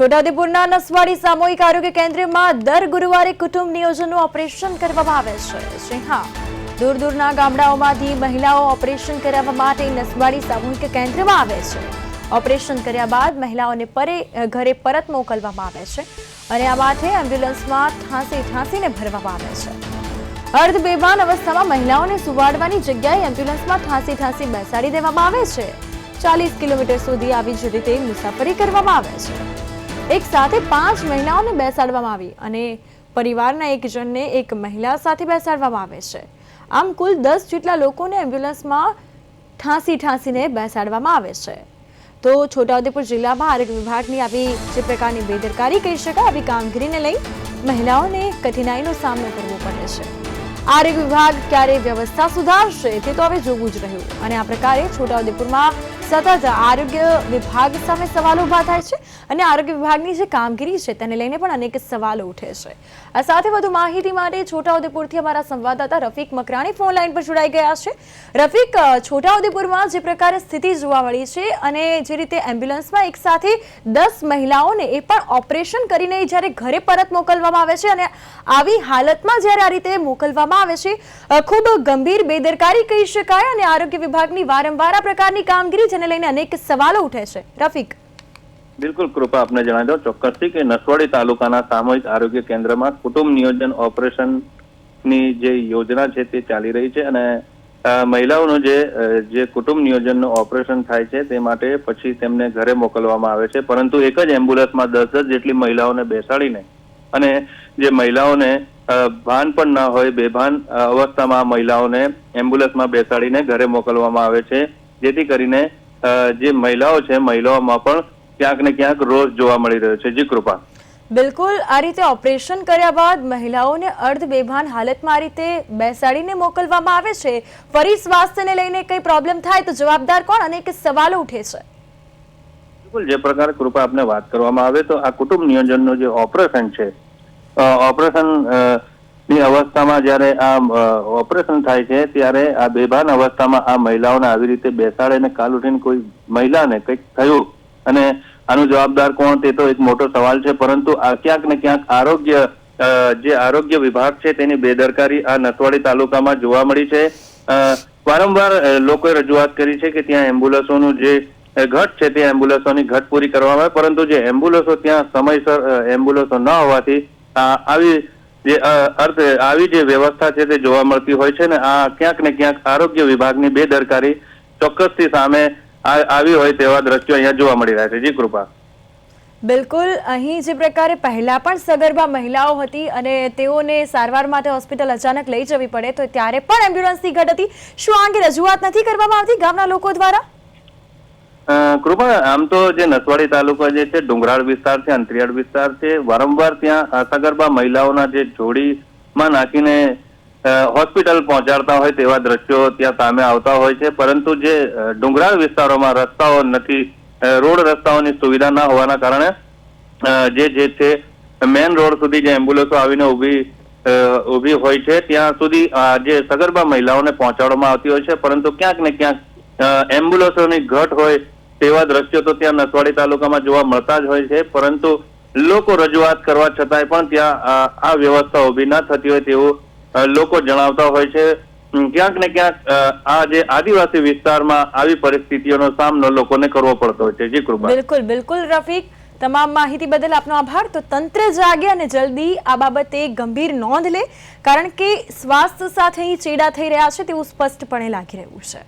છોટાઉદેપુરના નસવાડી સામૂહિક આરોગ્ય કેન્દ્રમાં દર ગુરુવારે કુટુંબ નિયોજનનું ઓપરેશન કરવામાં આવે છે. જી હા, દૂર દૂરના ગામડાઓમાંથી મહિલાઓ ઓપરેશન કરાવવા માટે નસવાડી સામૂહિક કેન્દ્રમાં આવે છે. ઓપરેશન કર્યા બાદ મહિલાઓને પરે ઘરે પરત મોકલવામાં આવે છે અને આ માટે એમ્બ્યુલન્સમાં ઠાંસી ઠાંસીને ભરવામાં આવે છે. અર્ધ બેભાન અવસ્થામાં મહિલાઓને સુવાડવાની જગ્યાએ એમ્બ્યુલન્સમાં ઠાંસી ઠાંસી બેસાડી દેવામાં આવે છે. ચાલીસ કિલોમીટર સુધી આવી જ રીતે મુસાફરી કરવામાં આવે છે. એક સાથે પાંચ મહિલાઓને બેસાડવામાં આવી અને પરિવારના એક જણને એક મહિલા સાથે બેસાડવામાં આવે છે. આમ કુલ દસ જેટલા લોકોને એમ્બ્યુલન્સમાં ઠાંસી ઠાંસીને બેસાડવામાં આવે છે. તો છોટાઉદેપુર જિલ્લામાં આરોગ્ય વિભાગની આવી જે પ્રકારની બેદરકારી કહી શકાય, આવી કામગીરીને લઈ મહિલાઓને કઠિનાઈનો સામનો કરવો પડે છે. આરોગ્ય વિભાગ ક્યારે વ્યવસ્થા સુધારશે તે તો હવે જોવું જ રહ્યું. અને આ પ્રકારે છોટાઉદેપુરમાં સતત આરોગ્ય વિભાગ સામે સવાલો ઊભા થાય છે અને આરોગ્ય વિભાગની જે કામગીરી છે તેને લઈને પણ અનેક સવાલો ઉઠે છે. આ સાથે વધુ માહિતી માટે છોટાઉદેપુરથી અમારા સંવાદદાતા રફીક મકરાણી ફોન લાઈન પર જોડાઈ ગયા છે. રફીક છોટાઉદેપુરમાં જે પ્રકારે સ્થિતિ જોવા મળી છે અને જે રીતે એમ્બ્યુલન્સમાં એક સાથે દસ મહિલાઓને એ પણ ઓપરેશન કરીને જ્યારે ઘરે પરત મોકલવામાં આવે છે અને આવી હાલતમાં જ્યારે આ રીતે મોકલવામાં આવે છે ખૂબ ગંભીર બેદરકારી કહી શકાય અને આરોગ્ય વિભાગની વારંવાર આ પ્રકારની કામગીરી જેને લઈને અનેક સવાલો ઉઠે છે. રફીક. બિલકુલ, કૃપા આપને જણાવી દો ચોક્કસથી કે નસવાડી તાલુકાના સામૂહિક આરોગ્ય કેન્દ્રમાં કુટુંબ નિયોજન ઓપરેશનની જે યોજના છે તે ચાલી રહી છે અને મહિલાઓનું જે જે કુટુંબ નિયોજનનું ઓપરેશન થાય છે તે માટે પછી તેમને ઘરે મોકલવામાં આવે છે. પરંતુ એક જ એમ્બ્યુલન્સમાં દસ દસ જેટલી મહિલાઓને બેસાડીને અને જે મહિલાઓને ભાન પણ ના હોય, બેભાન અવસ્થામાં મહિલાઓને એમ્બ્યુલન્સમાં બેસાડીને ઘરે મોકલવામાં આવે છે. જેથી કરીને જે મહિલાઓ છે મહિલાઓમાં પણ ક્યાંક ને ક્યાંક રોષ જોવા મળી રહ્યો છે. જી કૃપા. બિલકુલ આ રીતે ઓપરેશન કર્યા બાદ મહિલાઓને અર્ધ બેભાન હાલતમાં આ રીતે બેસાડીને મોકલવામાં આવે છે. ફરી સ્વાસ્થ્યને લઈને કંઈ પ્રોબ્લેમ થાય તો જવાબદાર કોણ? અનેક સવાલો ઉઠે છે. બિલકુલ જે પ્રકારે કૃપા આપને વાત કરવામાં આવે તો આ કુટુંબ નિયોજનનું જે ઓપરેશન છે ઓપરેશન ની અવસ્થામાં જ્યારે આ ઓપરેશન થાય છે, ત્યારે આ બેભાન અવસ્થામાં આ મહિલાઓને આવી રીતે બેસાડે અને કાલ ઉઠીને કોઈ મહિલાને કંઈક થયું અને આનું જવાબદાર કોણ તે તો એક મોટો સવાલ છે, પરંતુ આ ક્યાંક ને ક્યાંક આરોગ્ય જે આરોગ્ય વિભાગ છે તેની બેદરકારી આ નસવાડી તાલુકામાં જોવા મળી છે. વારંવાર લોકોએ રજૂઆત કરી છે કે ત્યાં એમ્બ્યુલન્સોનું જે ઘટ છે તે એમ્બ્યુલન્સોની ઘટ પૂરી કરવામાં આવે, પરંતુ જે એમ્બ્યુલન્સો ત્યાં સમયસર એમ્બ્યુલન્સો ન હોવાથી આવી જે અર્થ આવી જે વ્યવસ્થા છે તે જોવા મળતી હોય છે ને, આ ક્યાંક ને ક્યાંક આરોગ્ય વિભાગની બેદરકારી ચોક્કસથી સામે આવી હોય તેવા દ્રશ્યો અહીંયા જોવા મળી રહ્યા છે. જી, કૃપા. બિલકુલ. અહીં જે પ્રકારે પહેલા પણ સગર્ભા મહિલાઓ હતી અને તેઓને સારવાર માટે હોસ્પિટલ અચાનક લઈ જવી પડે, તો ત્યારે પણ એમ્બ્યુલન્સની ઘટ હતી. શું આ અંગે રજૂઆત નથી કરવામાં આવતી ગામના લોકો દ્વારા? કૃપા, આમ તો જે નસવાડી તાલુકા જે છે, ડુંગરાળ વિસ્તાર છે, અંતરિયાળ વિસ્તાર છે, વારંવાર ત્યાં સગર્ભા મહિલાઓના જે જોડીમાં નાખીને હોસ્પિટલ પહોંચાડતા હોય તેવા દ્રશ્યો ત્યાં સામે આવતા હોય છે. પરંતુ જે ડુંગરાળ વિસ્તારોમાં રસ્તાઓ નથી રોડ રસ્તાઓની સુવિધા ના હોવાના કારણે જે જે છે મેન રોડ સુધી જે એમ્બ્યુલન્સો આવીને ઊભી ઊભી હોય છે, ત્યાં સુધી જે સગર્ભા મહિલાઓને પહોંચાડવામાં આવતી હોય છે. પરંતુ ક્યાંક ને ક્યાંક એમ્બ્યુલન્સોની ઘટ હોય તેવા દ્રશ્યો તો ત્યાં નસવાડી તાલુકામાં જોવા મળતા જ હોય છે, પરંતુ લોકો રજૂઆત કરવા છતાંય પણ ત્યાં આ વ્યવસ્થા ઊભી ના થતી હોય તેવું લોકો જણાવતા હોય છે. ક્યાંક ને ક્યાંક આ જે આદિવાસી વિસ્તારમાં આવી પરિસ્થિતિઓનો સામનો લોકોને કરવો પડતો હોય છે. જી કૃપા. બિલકુલ બિલકુલ, રફીક. તમામ માહિતી બદલ આપનો આભાર. તો તંત્ર જાગે અને જલ્દી આ બાબતે ગંભીર નોંધ લે, કારણ કે સ્વાસ્થ્ય સાથે ચેડા થઈ રહ્યા છે તેવું સ્પષ્ટપણે લાગી રહ્યું છે.